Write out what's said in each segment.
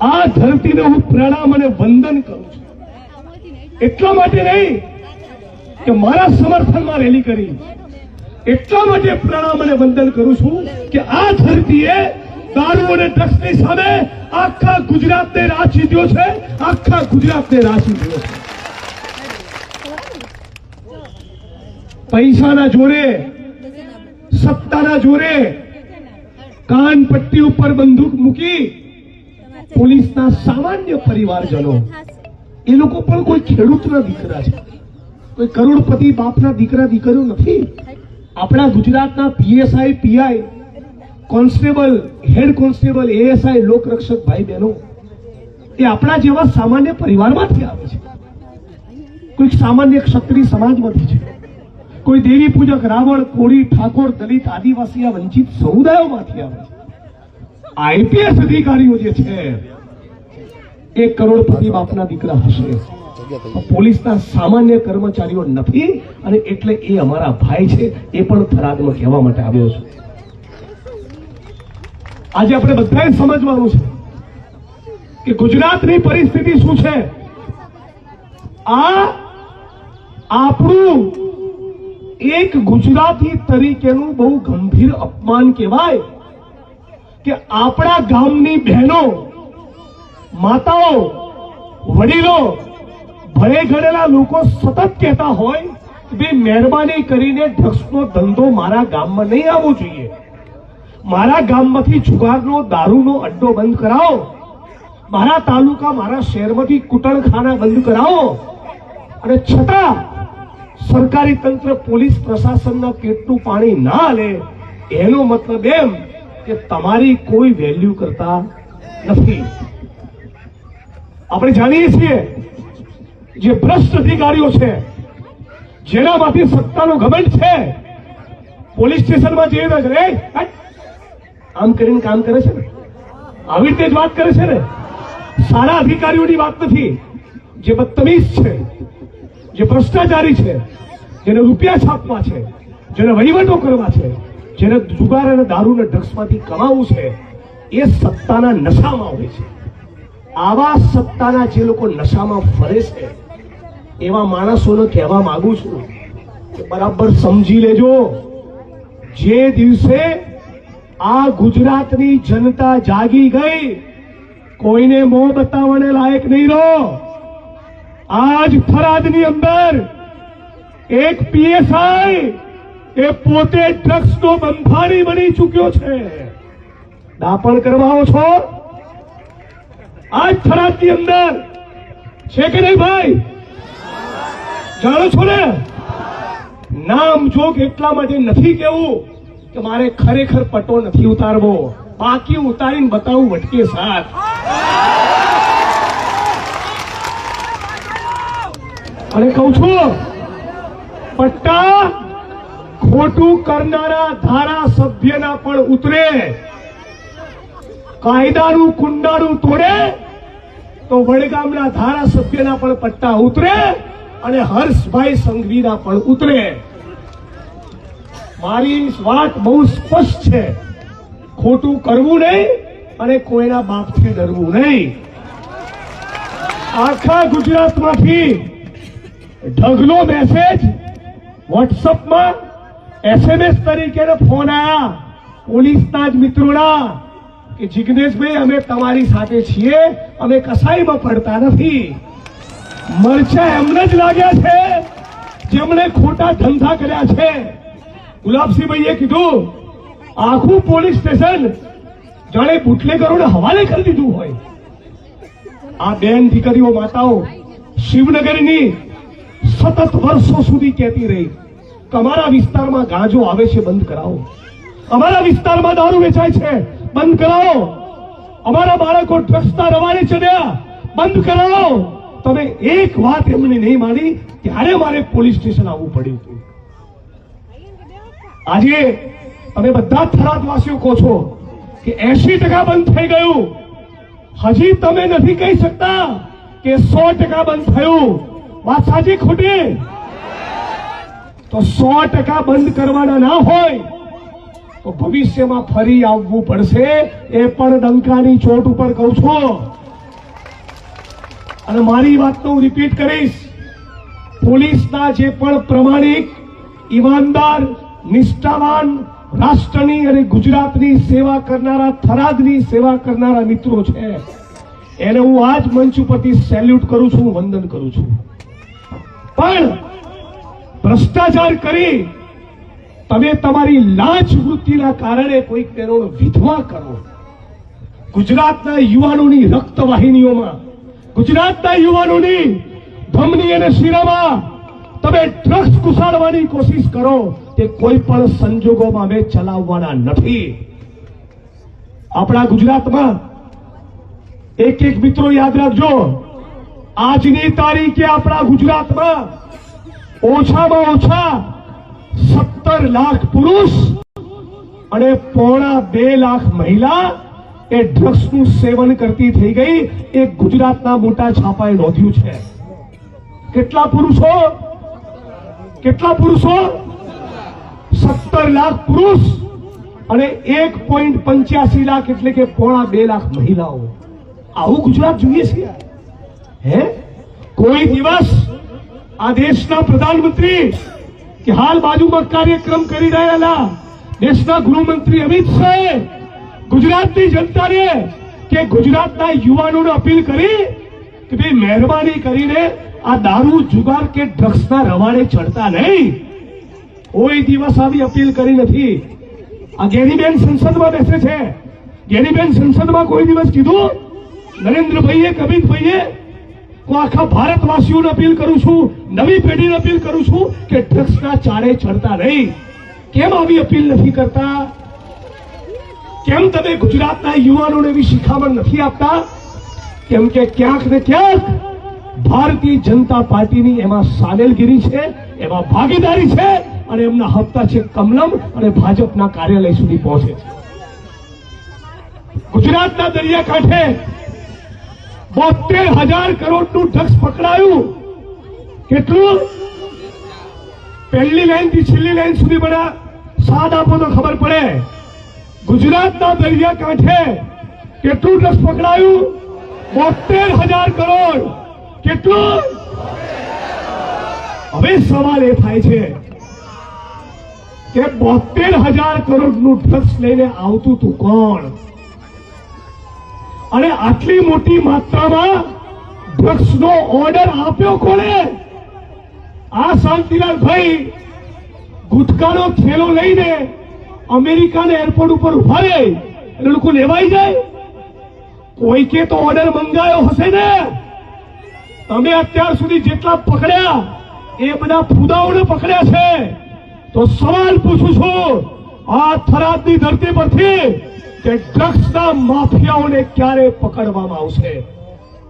આ ધરતીને હું પ્રણામ અને વંદન કરું છું. એટલા માટે નહીં કે મારા સમર્થનમાં રેલી કરી. એટલા માટે પ્રણામ અને વંદન કરું છું કે આ ધરતીએ દારૂ અને ડ્રગ્સની સામે આખા ગુજરાતને રાચી દ્યો છે. આખા ગુજરાતને રાચી દ્યો છે. પૈસાના જોરે, સત્તાના જોરે કાન પટ્ટી ઉપર બંદૂક મૂકી પોલીસના સામાન્ય પરિવારજનો. એ લોકો પણ કોઈ ખેડૂતના દીકરા છે. કોઈ કરોડપતિ બાપના દીકરા, દીકરીઓ નથી. આપણા ગુજરાતના PSI, PI, constable, head constable, ASI, લોકરક્ષક ભાઈ બહેનો એ આપણા જેવા સામાન્ય પરિવારમાંથી આવે છે. કોઈક સામાન્ય ક્ષત્રિય સમાજમાંથી છે. કોઈ દેવી પૂજક, રાવણ, કોળી, ઠાકોર, દલિત, આદિવાસી વંચિત સમુદાયોમાંથી આવે છે. આઈપીએસ અધિકારીઓ જે છે એ કરોડપતિ બાપના દીકરા હશે. પોલીસના સામાન્ય કર્મચારીઓ નથી અને એટલે એ અમારા ભાઈ છે એ પણ ફરાદમાં કહેવા માટે આવ્યો છું. આજે આપણે બધાએ સમજવાનું છે કે ગુજરાતની પરિસ્થિતિ શું છે? આ આપણું એક ગુજરાતી તરીકેનું બહુ ગંભીર અપમાન કહેવાય કે આપણા ગામની બહેનો માતાઓ, વડીલો, ભલે ઘડેલા લોકો સતત કહેતા હોય કે મહેરબાની કરીને ડ્રગ્સનો ધંધો મારા ગામમાં નહીં આવવો જોઈએ. મારા ગામમાંથી જુગારનો, દારૂનો અડ્ડો બંધ કરાવો. મારા તાલુકા, મારા શહેરમાંથી કુટણખાના બંધ કરાવો. અને છતાં સરકારી તંત્ર, પોલીસ પ્રશાસનના પેટનું પાણી ના લે, એનો મતલબ એમ કે તમારી કોઈ વેલ્યુ કરતા નથી. આપણે જાણીએ છીએ જે ભ્રષ્ટ અધિકારીઓ છે, જેનામાંથી સત્તાનો ઘમંડ છે. પોલીસ સ્ટેશનમાં જઈએ રે આમ કરીને કામ કરે છે ને? આવી રીતે જ વાત કરે છે ને? સારા અધિકારીઓની વાત નથી. જે બદતમીઝ છે, જે ભ્રષ્ટાચારી છે, જેને રૂપિયા છાપવા છે, જેને વહીવટો કરવા છે, જેને જુગાર અને દારૂ અને ડ્રગ્સમાંથી કમાવું છે, એ સત્તાના નશામાં હોય છે. આવા સત્તાના જે લોકો નશામાં ફરે છે, એવા માણસોને કહેવા માંગુ છું કે બરાબર સમજી લેજો. જે દિવસે આ ગુજરાતની જનતા જાગી ગઈ, કોઈને મોં બતાવવાને લાયક નહીં રહો. આજ ફરાદની અંદર એક પીએસઆઈ એ પોતે ડ્રગ્સનો બંધારી બની ચૂક્યો છે. દાપણ કરવાઓ છો? આજ થરાદની અંદર છે કે નહીં ભાઈ? જાણો છો ને? નામ જોગ એટલા માટે નથી કેવું કે મારે ખરેખર પટો નથી ઉતારવો. બાકી ઉતારીને બતાવું વટકે સાથ. અને કહું છું, પટ્ટા ખોટું કરનારા ધારાસભ્યના પણ ઉતરે. કાયદાનું કુંડાળું તોડે તો વડગામના ધારાસભ્યના પણ પટ્ટા ઉતરે અને હર્ષભાઈ સંઘવીના પણ ઉતરે. મારી વાત બહુ સ્પષ્ટ છે. ખોટું કરવું નહીં અને કોઈના બાપથી ડરવું નહીં. આખા ગુજરાતમાંથી ઢગલો મેસેજ વોટ્સઅપમાં એસએમએસ તરીકે ફોન આયા. પોલીસના જ મિત્રોના કે જિગ્નેશભાઈ, અમે તમારી સાથે છીએ, અમે કસાઈમાં પડતા નથી. મરચા એમને જ લાગ્યા છે, જેમણે ખોટા ધંધા કર્યા છે. ગુલાબસિંહભાઈએ કીધું, આખું પોલીસ સ્ટેશન જાણે બુટલેગરોને હવાલે કરી દીધું હોય. આ બેન દીકરીઓ માતાઓ, શિવનગરની સતત વર્ષો સુધી કહેતી રહી, તમારા વિસ્તારમાં ગાંજો આવે છે, બંધ કરાવો. અમારા વિસ્તારમાં દારૂ વેચાય છે. બંધ કરાવો. અમારા બાળકો ડ્રગ્સના રવાની ચડ્યા બંધ કરાવો. તમે એક વાત એમને નહીં માની, ત્યારે મારે પોલીસ સ્ટેશન આવવું પડ્યું હતું. આજે તમે બધા થરાદવાસીઓ કહો છો કે એસી ટકા બંધ થઈ ગયું. હજી તમે નથી કહી શકતા કે સો ટકા બંધ થયું. વાત સાચી ખોટી? તો સો ટકા બંધ કરવાના ના હોય. તો ભવિષ્યમાં ફરી આવવું પડશે, એ પણ ડંકાની ચોટ ઉપર કહું છું. અને મારી વાતનો હું રિપીટ કરીશ. પોલીસના જે પણ પ્રમાણિક, ઈમાનદાર, નિષ્ઠાવાન રાષ્ટ્રની અને ગુજરાતની સેવા કરનારા, થરાદની સેવા કરનારા મિત્રો છે, એને હું આજ મંચ ઉપરથી સેલ્યુટ કરું છું વંદન કરું છું. પણ ભ્રષ્ટાચાર કરી તમે તમારી લાંચ વૃત્તિના કારણે કોઈક તેનો વિધવા કરો. ગુજરાતના યુવાનોની રક્તવાહિનીઓમાં, ગુજરાતના યુવાનોની ધમની અને શિરામાં તમે ડ્રગ્સ ઘુસાડવાની કોશિશ કરો, તે કોઈ પણ સંજોગોમાં અમે ચલાવવાના નથી. આપણા ગુજરાતમાં એક એક મિત્રો યાદ રાખજો, આજની તારીખે આપણા ગુજરાતમાં ઓછામાં ઓછા સત્તર લાખ પુરુષ અને પોણા બે લાખ મહિલા એ ડ્રગ્સનું સેવન કરતી થઈ ગઈ. એ ગુજરાતના મોટા છાપાએ નોંધ્યું છે. કેટલા પુરુષો? કેટલા પુરુષો? સત્તર લાખ પુરુષ અને એક પોઈન્ટ પંચ્યાસી લાખ એટલે કે પોણા બે લાખ મહિલાઓ. આવું ગુજરાત જોઈએ છે? હે? કોઈ દિવસ આ દેશના પ્રધાનમંત્રી કે હાલ બાજુમાં કાર્યક્રમ કરી રહેલા દેશના ગૃહમંત્રી અમિત શાહે ગુજરાતની જનતાને કે ગુજરાતના યુવાનોને અપીલ કરી કે ભાઈ મહેરબાની કરીને આ દારૂ જુગાર કે ડ્રગ્સના રવાડે ચડતા નહીં. કોઈ દિવસ આવી અપીલ કરી નથી. આ ગેનીબેન સંસદમાં બેસે છે. ગેનીબેન સંસદમાં કોઈ દિવસ કીધું? નરેન્દ્રભાઈએ, કબીરભાઈએ હું આખા ભારતવાસીઓને અપીલ કરું છું, નવી પેઢીને અપીલ કરું છું કે ડ્રગ્સના ચાળે ચડતા નહીં કેમ આવી અપીલ નથી કરતા? કેમ તમે ગુજરાતના યુવાનોને એવી શિખામણ નથી આપતા? કેમ કે ક્યાંક ને ક્યાંક ભારતીય જનતા પાર્ટીની એમાં સામેલગીરી છે, એમાં ભાગીદારી છે અને એમના હપ્તા છે કમલમ અને ભાજપના કાર્યાલય સુધી પહોંચે છે. ગુજરાતના દરિયાકાંઠે બોતેર હજાર કરોડનું ડ્રગ્સ પકડાયું. કેટલું? પહેલી લાઈનથી છેલ્લી લાઈન સુધી બધા સાદ આપો તો ખબર પડે. ગુજરાતના દરિયા કાંઠે કેટલું ડ્રગ્સ પકડાયું? બોતેર હજાર કરોડ. કેટલું? હવે સવાલ એ થાય છે કે બોતેર હજાર કરોડનું ડ્રગ્સ લઈને આવતું તું કોણ? અને આટલી મોટી માત્રામાં ડ્રગ્સનો ઓર્ડર આપ્યો કોણે? આ શાંતિલાલ ભાઈ ગુટકાનો થેલો લઈને અમેરિકાના એરપોર્ટ ઉપર ઊભા રહે એટલે લોકો લેવાઈ જાય? કોઈકે તો ઓર્ડર મંગાયો હશે ને? તમે અત્યાર સુધી જેટલા પકડ્યા, એ બધા ફુદાઓને પકડ્યા છે. તો સવાલ પૂછું છું, આ થરાદની ધરતી પરથી કે ડ્રગ્સના માફિયાઓને ક્યારે પકડવામાં આવશે?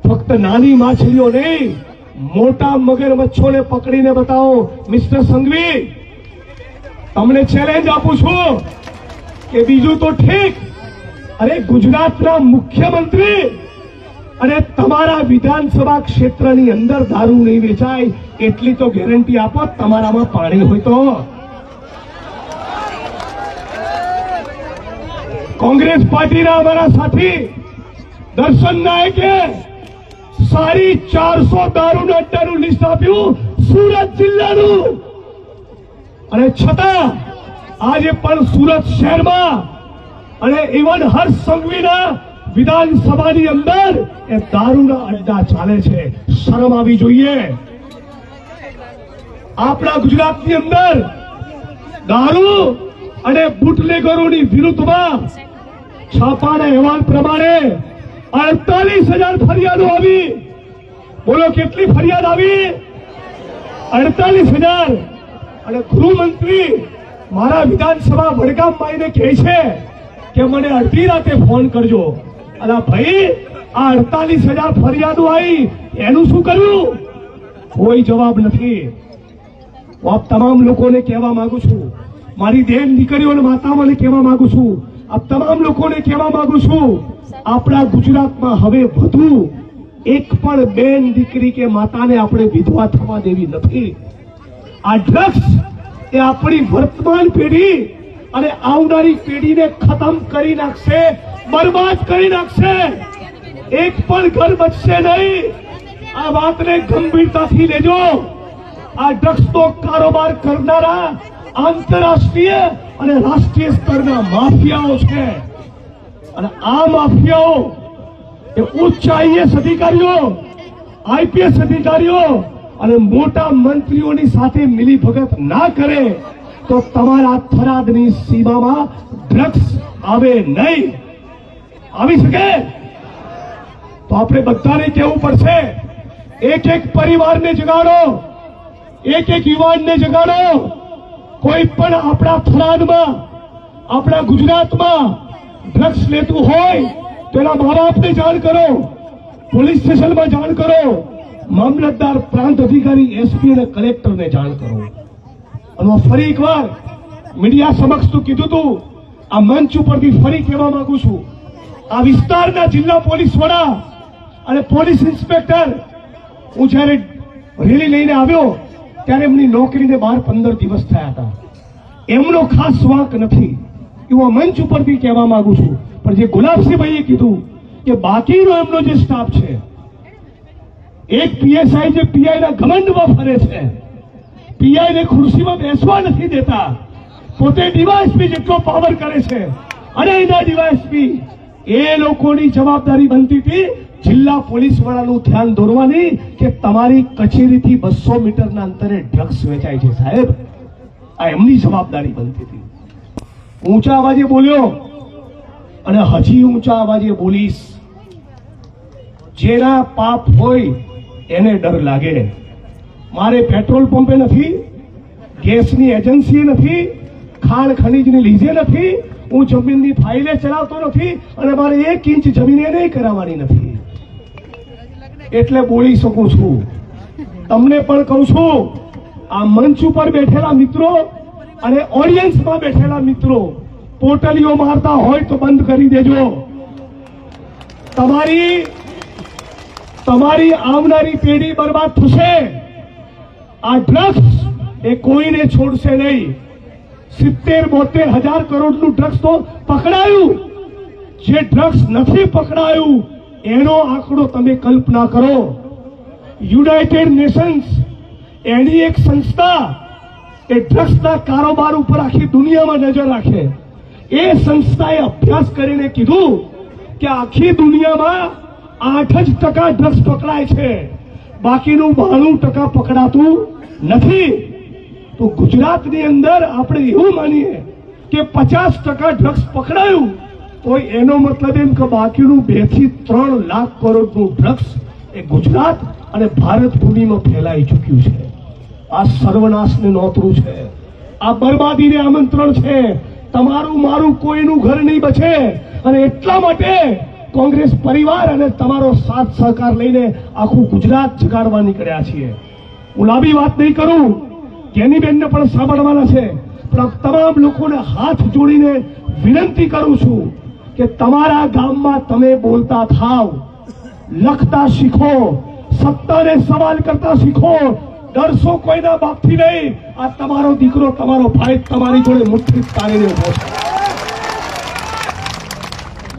ફક્ત નાની માછલીઓ નહીં, મોટા મગરમચ્છોને પકડીને બતાવો, મિસ્ટર સંઘવી. તમને ચેલેન્જ આપું છું કે બીજું તો ઠીક. અરે ગુજરાતના મુખ્યમંત્રી અને તમારા વિધાનસભા ક્ષેત્રની અંદર દારૂ નહીં વેચાય, એટલી તો ગેરંટી આપો, તમારામાં પાણી હોય તો. કોંગ્રેસ પાર્ટીના અમારા સાથી, દર્શન નાયકે સારી ચારસો દારૂના અડ્ડાનું લિસ્ટ આપ્યું, સુરત જિલ્લાનું. અને છતાં, આજે પણ સુરત શહેરમાં અને ઇવન હર્ષ સંઘવીના વિધાનસભાની અંદર એ દારૂના અડ્ડા ચાલે છે. શરમ આવી જોઈએ. આપણા ગુજરાતની અંદર દારૂ અને બુટલેગરોની વિરુદ્ધમાં છાપાના અહેવાલ પ્રમાણે અડતાલીસ હજાર ફરિયાદો આવી. બોલો, કેટલી ફરિયાદ આવી? અડતાલીસ હજાર. અને ગૃહમંત્રી મારા વિધાનસભા વડગામભાઈને કહે છે કે મને અડધી રાતે ફોન કરજો. અલા ભાઈ, આ અડતાલીસ હજાર ફરિયાદો આવી, એનું શું કર્યું? કોઈ જવાબ નથી. હું આપ તમામ લોકોને કહેવા માંગુ છું. મારી દેન દીકરીઓને માતાઓને કહેવા માંગુ છું. આપ તમામ લોકોને કહેવા માંગુ છું, આપણા ગુજરાતમાં હવે વધુ એક પણ બેન દીકરી કે માતાને આપણે વિધવા થવા દેવી નથી. આ ડ્રગ્સ એ આપણી વર્તમાન પેઢી અને આવનારી પેઢીને ખતમ કરી નાખશે, બરબાદ કરી નાખશે. એક પણ ઘર બચશે નહીં. આ વાતને ગંભીરતાથી લેજો. આ ડ્રગ્સનો કારોબાર કરનારા આંતરરાષ્ટ્રીય અને રાષ્ટ્રીય સ્તરના માફિયાઓ છે. અને આ માફિયાઓ એ ઉચ્ચ આઈએસ અધિકારીઓ, આઈપીએસ અધિકારીઓ અને મોટા મંત્રીઓની સાથે મિલી ભગત ના કરે તો તમારા થરાદની સીમામાં ડ્રગ્સ આવે નહીં. આવી શકે? તો આપણે બધાને કહેવું પડશે એક એક પરિવારને જગાડો એક એક યુવાનને જગાડો. કોઈ પણ આપણા થરાદમાં આપણા ગુજરાતમાં ડ્રગ્સ લેતું હોય, તો એના મા બાપને જાણ કરો. પોલીસ સ્ટેશનમાં જાણ કરો. મામલતદાર પ્રાંત અધિકારી એસપી અને કલેક્ટરને જાણ કરો. અને ફરી એકવાર મીડિયા સમક્ષ તો કીધું તું, આ મંચ ઉપરથી ફરી કહેવા માંગુ છું. આ વિસ્તારના જિલ્લા પોલીસ વડા અને પોલીસ ઇન્સ્પેક્ટર, હું જ્યારે રેલી લઈને આવ્યો ત્યારે એમની નોકરીને બાર પંદર દિવસ થયા હતા. એમનો ખાસ વાંક નથી. એવું મંચ ઉપરથી કહેવા માંગુ છું. પણ જે ગુલાબસિંહભાઈએ કીધું કે બાકીનો એમનો જે સ્ટાફ છે, એક પીએસઆઈ જે પીઆઈ ના ઘમંડમાં ફરે છે પીઆઈ ને ખુરશીમાં બેસવા નથી દેતા. પોતે ડીવાયએસપી જેટલો પાવર કરે છે. અને એના ડીવાયએસપી એ લોકોની જવાબદારી બનતી હતી જિલ્લા પોલીસ વાળાનું ધ્યાન દોરવાની કે તમારી કચેરીથી બસો મીટરના અંતરે ડ્રગ્સ વેચાય છે સાહેબ. આ એમની જવાબદારી બનતી હતી. ઊંચા અવાજે બોલ્યો, અને હજી ઊંચા અવાજે બોલીશ. જેના પાપ હોય એને ડર લાગે. મારે પેટ્રોલ પંપે નથી, ગેસની એજન્સી નથી, ખાણ ખનીજની લીઝે નથી, હું જમીનની ફાઇલે ચલાવતો નથી અને મારે એક ઇંચ જમીન એ નહીં કરાવવાની નથી. એટલે બોલી શકું છું. તમને પણ કહું છું, આ મંચ ઉપર બેઠેલા મિત્રો અને ઓડિયન્સમાં બેઠેલા મિત્રો પોટલીઓ મારતા હોય તો બંધ કરી દેજો. તમારી તમારી આવનારી પેઢી બરબાદ થશે. આ ડ્રગ્સ એ કોઈને છોડશે નહીં. સિત્તેર બોતેર હજાર કરોડનું ડ્રગ્સ તો પકડાયું. જે ડ્રગ્સ નથી પકડાયું એનો આંકડો તમે કલ્પના કરો. યુનાઇટેડ નેશન્સ એની એક સંસ્થા એ ડ્રગ્સના કારોબાર ઉપર આખી દુનિયામાં નજર રાખે. એ સંસ્થાએ અભ્યાસ કરીને કીધું કે આખી દુનિયામાં આઠ જ ટકા ડ્રગ્સ પકડાય છે. બાકીનું બાણું ટકા પકડાતું નથી. તો ગુજરાતની અંદર આપણે એવું માનીએ કે પચાસ ટકા ડ્રગ્સ પકડાયું. તો એનો મતલબ એમ કે બાકીનું બેથી ત્રણ લાખ કરોડનું ડ્રગ્સ એ ગુજરાત અને ભારત ભૂમિમાં ફેલાઈ ચૂક્યું છે. આ સર્વનાશને નોતરું છે. આ બરબાદીને આમંત્રણ છે. તમારું મારું કોઈનું ઘર નહીં બચે. અને એટલા માટે કોંગ્રેસ પરિવાર અને તમારો સાથ સહકાર લઈને આખું ગુજરાત જગાડવા નીકળ્યા છીએ. હું લાંબી વાત નહીં કરું. જ્ઞાનીબેનને પણ સાંભળવાના છે. પણ તમામ લોકોને હાથ જોડીને વિનંતી કરું છું કે તમારા ગામમાં તમે બોલતા થાવ, લખતા શીખો સત્તાને સવાલ કરતા શીખો, ડરશો કોઈના બાપથી નહીં. આ તમારો દીકરો, તમારો ભાઈ તમારી જોડે મુઠ્ઠી તારીને ઊભો છે.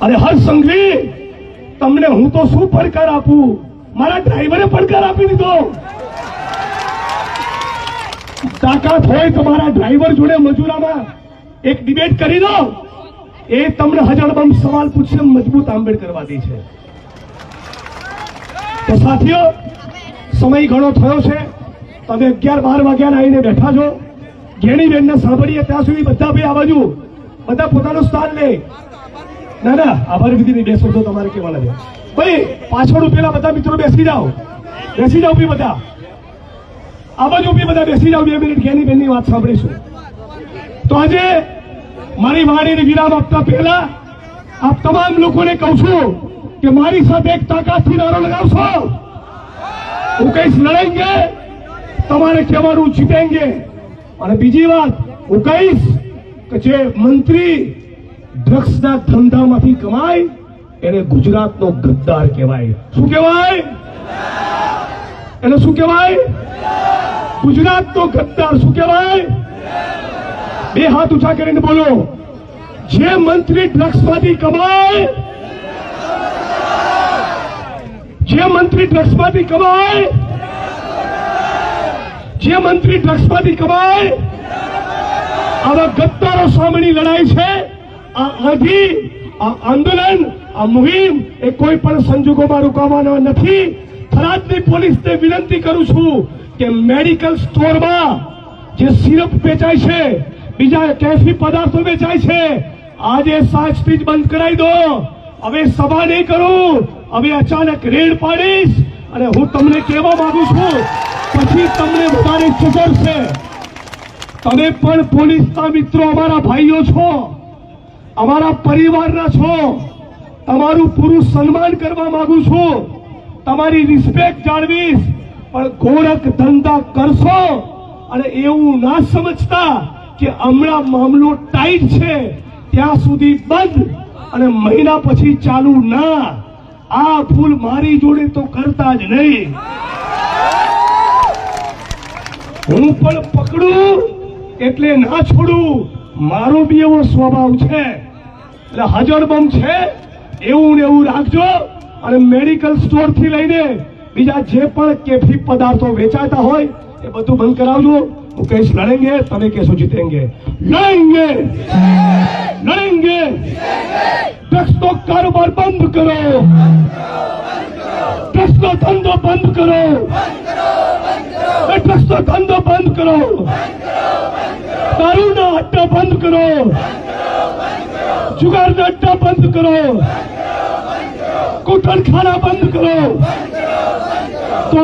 અરે હર્ષ તમને હું તો શું પડકાર આપું? મારા ડ્રાઈવરે પડકાર આપી દીધો. તાકાત હોય તો મારા ડ્રાઈવર જોડે મજૂરામાં એક ડિબેટ કરી દો. એ તમને હજાર બમ સવાલ પૂછશે મજબૂત આંબેડકરવાદી છે. તો સાથીઓ, સમય ઘણો થયો છે. તમે અગિયાર, બાર વાગ્યા આવીને બેઠા છો. ઘેણી બેનને સાંભળીએ ત્યાં સુધી બધા ભાઈ આ બાજુ બધા પોતાનું સ્થાન લે. ના ના, આભાર વિધિ નહીં બેસો તો તમારે કેવા લાગે. ભાઈ, પાછળ પેલા બધા મિત્રો બેસી જાઓ. બેસી જાઓ બી બધા. આ બાજુ બધા બેસી જાઓ, બે મિનિટ ઘેની બેનની વાત સાંભળીશું. તો આજે મારી વાણીને વિરામ આપતા પહેલા આપ તમામ લોકોને કહું છું કે મારી સાથે એક તાકાતથી નારો લગાવશો. હું કહીશ લડેંગે તમારે કહેવાનું જીતેંગે. અને બીજી વાત, હું કહીશ કે જે મંત્રી ડ્રગ્સના ધંધામાંથી કમાય, એને ગુજરાતનો ગદ્દાર કહેવાય. શું કહેવાય? એને શું કહેવાય? ગુજરાતનો ગદ્દાર શું કહેવાય? બે હાથ ઊંચા કરીને બોલો. જે મંત્રી ડ્રગ્સમાંથી કમાય, જે જે મંત્રી ડ્રગ્સમાંથી કમાય, જે મંત્રી ડ્રગ્સમાંથી કમાય, આવા ગદ્દારો સામેની લડાઈ છે. આ આધી આ આંદોલન, આ મુહિમ એ કોઈ પણ સંજોગોમાં રોકાવાનો નથી. થરાદની પોલીસને વિનંતી કરું છું કે મેડિકલ સ્ટોરમાં જે સિરપ વેચાય છે બીજા કેફી પદાર્થો વેચાય છે. આજે સાંજથી જ બંધ કરાવી દો. હવે સભા નહીં કરું. હવે અચાનક રેડ પાડીશ અને હું તમને કહેવા માંગુ છું, પછી તમને વધારે સુધરશે તમે પણ પોલીસના મિત્રો અમારા ભાઈઓ છો, અમારા પરિવારના છો. તમારું પૂરું સન્માન કરવા માંગુ છું. તમારી રિસ્પેક્ટ જાળવીશ, પણ ગોરખ ધંધા કરશો અને એવું ના સમજતા કે હમણાં મામલો ટાઈટ છે, ત્યાં સુધી બંધ અને મહિના પછી ચાલુ ના. આ ભૂલ મારી જોડે તો કરતા જ નહીં. હું પણ પકડું એટલે ના છોડું. મારો બી એવો સ્વભાવ છે. એટલે હજર બમ છે, એવું ને એવું રાખજો અને મેડિકલ સ્ટોરથી લઈને બીજા જે પણ કેફી પદાર્થો વેચાતા હોય એ બધું બંધ કરાવજો. હું કહીશ લડેંગે તમે કહેશો જીતેંગે લડેંગે લડેંગે ડ્રગ્સ નો કારોબાર બંધ કરો ડ્રગ્સ નો ધંધો બંધ કરો ડ્રગ્સ નો ધંધો બંધ કરો દારૂના અડ્ડા બંધ કરો જુગારના અડ્ડા બંધ કરો કુટણખાના બંધ કરો તો